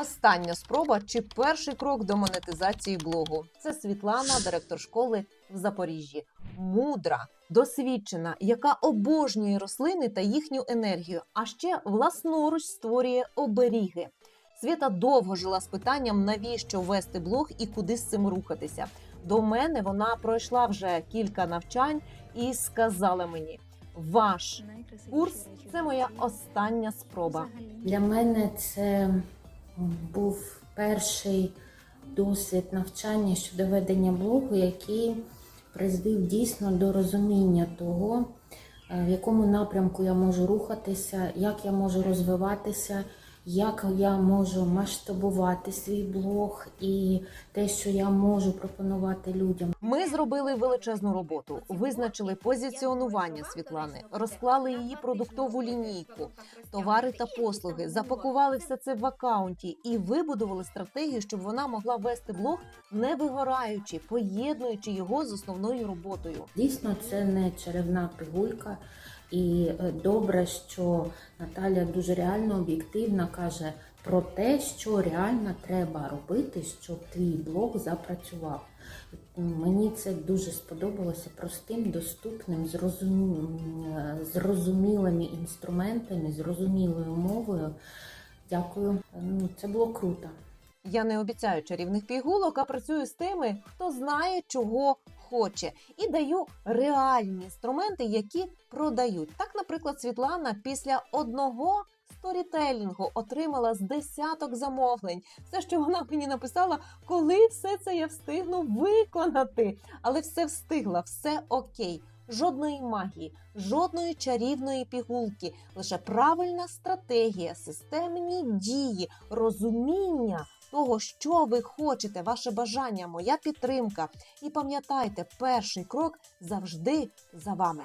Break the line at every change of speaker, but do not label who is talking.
Остання спроба чи перший крок до монетизації блогу. Це Світлана, директор школи в Запоріжжі. Мудра, досвідчена, яка обожнює рослини та їхню енергію, а ще власноруч створює оберіги. Свята довго жила з питанням, навіщо вести блог і куди з цим рухатися. До мене вона пройшла вже кілька навчань і сказала мені: ваш курс це моя остання спроба.
Для мене це був перший досвід навчання щодо ведення блогу, який призвів дійсно до розуміння того, е, в якому напрямку я можу рухатися, як я можу розвиватися, як я можу масштабувати свій блог і те, що я можу пропонувати людям.
Ми зробили величезну роботу, визначили позиціонування Світлани, розклали її продуктову лінійку, товари та послуги, запакували все це в акаунті і вибудували стратегію, щоб вона могла вести блог, не вигораючи, поєднуючи його з основною роботою.
Дійсно, це не чарівна пігулька. І е, добре, що Наталя дуже реально об'єктивно каже про те, що реально треба робити, щоб твій блог запрацював. Мені це дуже сподобалося простим, доступним, зрозумілими інструментами, зрозумілою мовою. Дякую. Це було круто.
Я не обіцяю чарівних пігулок, а працюю з тими, хто знає, чого хоче, і даю реальні інструменти, які продають. Так, наприклад, Світлана після одного сторітелінгу отримала з десяток замовлень. Все, що вона мені написала, коли все це я встигну виконати. Але все встигла, все окей. Жодної магії, жодної чарівної пігулки, лише правильна стратегія, системні дії, розуміння того, що ви хочете, ваше бажання, моя підтримка. І пам'ятайте, перший крок завжди за вами.